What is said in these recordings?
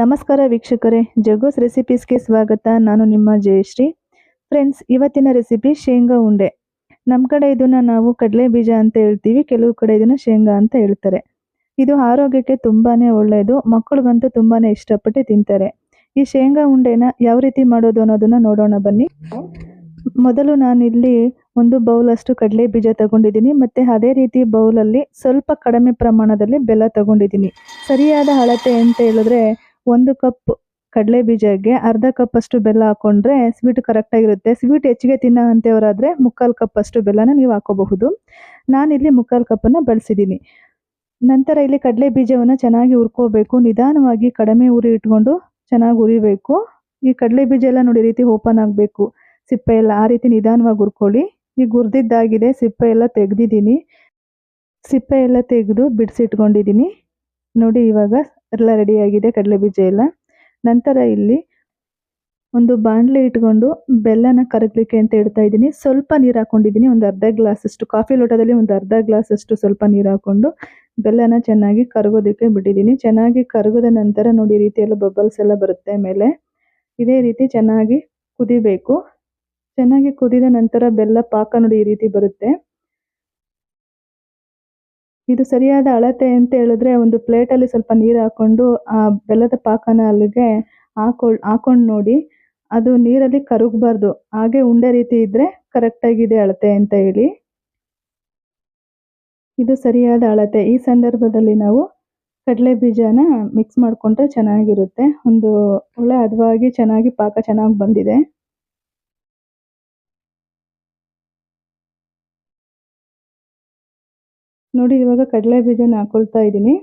ನಮಸ್ಕಾರ ವೀಕ್ಷಕರೇ ಜಗೋಸ್ ರೆಸಿಪೀಸ್ಗೆ ಸ್ವಾಗತ. ನಾನು ನಿಮ್ಮ ಜಯಶ್ರೀ. ಫ್ರೆಂಡ್ಸ್, ಇವತ್ತಿನ ರೆಸಿಪಿ ಶೇಂಗಾ ಉಂಡೆ. ನಮ್ಮ ಕಡೆ ಇದನ್ನ ನಾವು ಕಡಲೆ ಬೀಜ ಅಂತ ಹೇಳ್ತೀವಿ, ಕೆಲವು ಕಡೆ ಇದನ್ನ ಶೇಂಗಾ ಅಂತ ಹೇಳ್ತಾರೆ. ಇದು ಆರೋಗ್ಯಕ್ಕೆ ತುಂಬಾನೇ ಒಳ್ಳೆಯದು ಮಕ್ಕಳಿಗಂತೂ ತುಂಬಾನೇ ಇಷ್ಟಪಟ್ಟು ತಿಂತಾರೆ. ಈ ಶೇಂಗಾ ಉಂಡೆನ ಯಾವ ರೀತಿ ಮಾಡೋದು ಅನ್ನೋದನ್ನ ನೋಡೋಣ ಬನ್ನಿ. ಮೊದಲು ನಾನಿಲ್ಲಿ ಒಂದು ಬೌಲ್ ಅಷ್ಟು ಕಡಲೆ ಬೀಜ ತಗೊಂಡಿದ್ದೀನಿ, ಮತ್ತೆ ಅದೇ ರೀತಿ ಬೌಲಲ್ಲಿ ಸ್ವಲ್ಪ ಕಡಿಮೆ ಪ್ರಮಾಣದಲ್ಲಿ ಬೆಲ್ಲ ತಗೊಂಡಿದ್ದೀನಿ. ಸರಿಯಾದ ಅಳತೆ ಅಂತ ಹೇಳಿದ್ರೆ ಒಂದು ಕಪ್ ಕಡಲೆ ಬೀಜಕ್ಕೆ ಅರ್ಧ ಕಪ್ ಅಷ್ಟು ಬೆಲ್ಲ ಹಾಕೊಂಡ್ರೆ ಸ್ವೀಟ್ ಕರೆಕ್ಟ್ ಆಗಿರುತ್ತೆ. ಸ್ವೀಟ್ ಹೆಚ್ಚಿಗೆ ತಿನ್ನೋ ಅಂಥವ್ರಾದ್ರೆ ಮುಕ್ಕಾಲು ಕಪ್ ಅಷ್ಟು ಬೆಲ್ಲನ ನೀವು ಹಾಕೋಬಹುದು. ನಾನಿಲ್ಲಿ ಮುಕ್ಕಾಲು ಕಪ್ಪನ್ನು ಬಳಸಿದ್ದೀನಿ. ನಂತರ ಇಲ್ಲಿ ಕಡಲೆ ಬೀಜವನ್ನು ಚೆನ್ನಾಗಿ ಹುರ್ಕೋಬೇಕು. ನಿಧಾನವಾಗಿ ಕಡಿಮೆ ಉರಿ ಇಟ್ಕೊಂಡು ಚೆನ್ನಾಗಿ ಉರಿಬೇಕು ಈ ಕಡಲೆ ಬೀಜ ಎಲ್ಲ ನೋಡಿ ರೀತಿ ಓಪನ್ ಆಗಬೇಕು. ಸಿಪ್ಪೆ ಎಲ್ಲ ಆ ರೀತಿ ನಿಧಾನವಾಗಿ ಹುರ್ಕೊಳ್ಳಿ. ಈಗ ಗುರ್ದಿದ್ದಾಗಿದೆ ಸಿಪ್ಪೆ ಎಲ್ಲ ತೆಗೆದಿದ್ದೀನಿ. ಸಿಪ್ಪೆ ಎಲ್ಲ ತೆಗೆದು ಬಿಡಿಸಿಟ್ಕೊಂಡಿದ್ದೀನಿ. ನೋಡಿ ಇವಾಗ ಎಲ್ಲ ಕಡಲೆ ಬೀಜ ಎಲ್ಲ. ನಂತರ ಇಲ್ಲಿ ಒಂದು ಬಾಣಲೆ ಇಟ್ಕೊಂಡು ಬೆಲ್ಲನ ಕರಗಲಿಕ್ಕೆ ಅಂತ ಇಡ್ತಾ ಇದ್ದೀನಿ. ಸ್ವಲ್ಪ ನೀರು ಹಾಕೊಂಡಿದ್ದೀನಿ, ಒಂದು ಅರ್ಧ ಗ್ಲಾಸ್ ಅಷ್ಟು ಕಾಫಿ ಲೋಟದಲ್ಲಿ ಒಂದು ಅರ್ಧ ಗ್ಲಾಸ್ ಅಷ್ಟು ಸ್ವಲ್ಪ ನೀರು ಹಾಕೊಂಡು ಬೆಲ್ಲನ ಚೆನ್ನಾಗಿ ಕರಗೋದಕ್ಕೆ ಬಿಟ್ಟಿದ್ದೀನಿ. ಚೆನ್ನಾಗಿ ಕರಗದ ನಂತರ ನೋಡಿ, ಈ ರೀತಿ ಎಲ್ಲ ಬಬಲ್ಸ್ ಎಲ್ಲ ಬರುತ್ತೆ ಮೇಲೆ. ಇದೇ ರೀತಿ ಚೆನ್ನಾಗಿ ಕುದಿಬೇಕು. ಚೆನ್ನಾಗಿ ಕುದಿದ ನಂತರ ಬೆಲ್ಲ ಪಾಕ ನೋಡಿ, ಈ ರೀತಿ ಬರುತ್ತೆ. ಇದು ಸರಿಯಾದ ಅಳತೆ ಅಂತ ಹೇಳಿದ್ರೆ ಒಂದು ಪ್ಲೇಟಲ್ಲಿ ಸ್ವಲ್ಪ ನೀರು ಹಾಕೊಂಡು ಆ ಬೆಲ್ಲದ ಪಾಕನ ಅಲ್ಲಿಗೆ ಹಾಕೊಳ್ ಹಾಕೊಂಡು ನೋಡಿ. ಅದು ನೀರಲ್ಲಿ ಕರಗಬಾರ್ದು. ಹಾಗೆ ಉಂಡೆ ರೀತಿ ಇದ್ರೆ ಕರೆಕ್ಟ್ ಆಗಿದೆ ಅಳತೆ ಅಂತ ಹೇಳಿ. ಇದು ಸರಿಯಾದ ಅಳತೆ. ಈ ಸಂದರ್ಭದಲ್ಲಿ ನಾವು ಕಡಲೆ ಬೀಜನ ಮಿಕ್ಸ್ ಮಾಡಿಕೊಂಡ್ರೆ ಚೆನ್ನಾಗಿರುತ್ತೆ. ಒಂದು ಒಳ್ಳೆ ಹದವಾಗಿ ಚೆನ್ನಾಗಿ ಪಾಕ ಚೆನ್ನಾಗಿ ಬಂದಿದೆ. ನೋಡಿ, ಇವಾಗ ಕಡಲೆ ಬೀಜನ ಹಾಕೊಳ್ತಾ ಇದ್ದೀನಿ.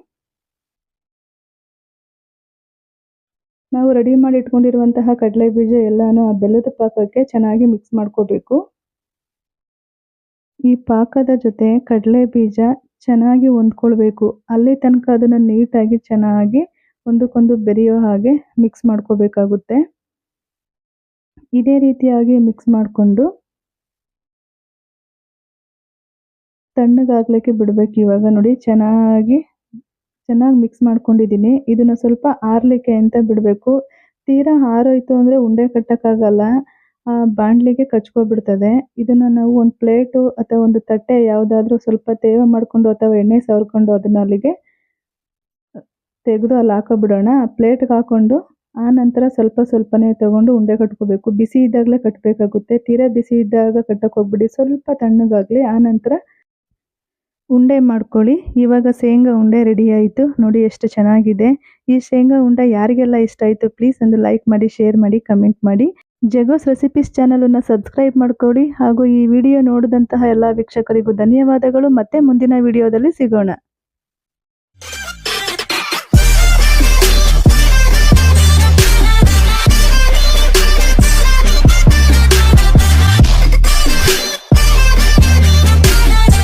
ನಾವು ರೆಡಿ ಮಾಡಿ ಇಟ್ಕೊಂಡಿರುವಂತಹ ಕಡಲೆ ಬೀಜ ಎಲ್ಲಾನು ಆ ಬೆಲ್ಲದ ಪಾಕಕ್ಕೆ ಚೆನ್ನಾಗಿ ಮಿಕ್ಸ್ ಮಾಡ್ಕೋಬೇಕು. ಈ ಪಾಕದ ಜೊತೆ ಕಡಲೆ ಬೀಜ ಚೆನ್ನಾಗಿ ಹೊಂದ್ಕೊಳ್ಬೇಕು. ಅಲ್ಲಿ ತನಕ ಅದನ್ನ ನೀಟಾಗಿ ಚೆನ್ನಾಗಿ ಒಂದಕ್ಕೊಂದು ಬೆರೆಯೋ ಹಾಗೆ ಮಿಕ್ಸ್ ಮಾಡ್ಕೋಬೇಕಾಗುತ್ತೆ. ಇದೇ ರೀತಿಯಾಗಿ ಮಿಕ್ಸ್ ಮಾಡಿಕೊಂಡು ತಣ್ಣಗಾಗ್ಲಿಕ್ಕೆ ಬಿಡ್ಬೇಕು ಇವಾಗ. ನೋಡಿ, ಚೆನ್ನಾಗಿ ಚೆನ್ನಾಗಿ ಮಿಕ್ಸ್ ಮಾಡ್ಕೊಂಡಿದ್ದೀನಿ. ಇದನ್ನ ಸ್ವಲ್ಪ ಆರ್ಲಿಕ್ಕೆ ಅಂತ ಬಿಡಬೇಕು. ತೀರಾ ಆರೋಯ್ತು ಅಂದ್ರೆ ಉಂಡೆ ಕಟ್ಟಕ್ಕಾಗಲ್ಲ. ಬಾಣ್ಲಿಗೆ ಕಚ್ಕೊಬಿಡ್ತದೆ. ಇದನ್ನ ನಾವು ಒಂದು ಪ್ಲೇಟು ಅಥವಾ ಒಂದು ತಟ್ಟೆ ಯಾವುದಾದ್ರೂ ಸ್ವಲ್ಪ ತೇವ ಮಾಡಿಕೊಂಡು ಅಥವಾ ಎಣ್ಣೆ ಸವರ್ಕೊಂಡು ಅದನ್ನ ಅಲ್ಲಿಗೆ ತೆಗೆದು ಅಲ್ಲಿ ಹಾಕೋಬಿಡೋಣ. ಪ್ಲೇಟ್ಗೆ ಹಾಕೊಂಡು ಆ ನಂತರ ಸ್ವಲ್ಪ ಸ್ವಲ್ಪನೇ ತಗೊಂಡು ಉಂಡೆ ಕಟ್ಕೋಬೇಕು. ಬಿಸಿ ಇದ್ದಾಗಲೇ ಕಟ್ಟಬೇಕಾಗುತ್ತೆ ತೀರಾ ಬಿಸಿ ಇದ್ದಾಗ ಕಟ್ಟಕ್ಕೆ ಹೋಗ್ಬಿಡಿ. ಸ್ವಲ್ಪ ತಣ್ಣಗಾಗಲಿ. ಆ ನಂತರ ಉಂಡೆ ಮಾಡ್ಕೊಳ್ಳಿ. ಇವಾಗ ಶೇಂಗಾ ಉಂಡೆ ರೆಡಿ ಆಯಿತು. ನೋಡಿ ಎಷ್ಟು ಚೆನ್ನಾಗಿದೆ. ಈ ಶೇಂಗಾ ಉಂಡೆ ಯಾರಿಗೆಲ್ಲ ಇಷ್ಟ ಆಯಿತು ಪ್ಲೀಸ್ ಒಂದು ಲೈಕ್ ಮಾಡಿ ಶೇರ್ ಮಾಡಿ ಕಮೆಂಟ್ ಮಾಡಿ. ಜಗೋಸ್ ರೆಸಿಪೀಸ್ ಚಾನಲನ್ನು ಸಬ್ಸ್ಕ್ರೈಬ್ ಮಾಡ್ಕೊಳ್ಳಿ. ಹಾಗೂ ಈ ವಿಡಿಯೋ ನೋಡಿದಂತಹ ಎಲ್ಲ ವೀಕ್ಷಕರಿಗೂ ಧನ್ಯವಾದಗಳು. ಮತ್ತೆ ಮುಂದಿನ ವಿಡಿಯೋದಲ್ಲಿ ಸಿಗೋಣ.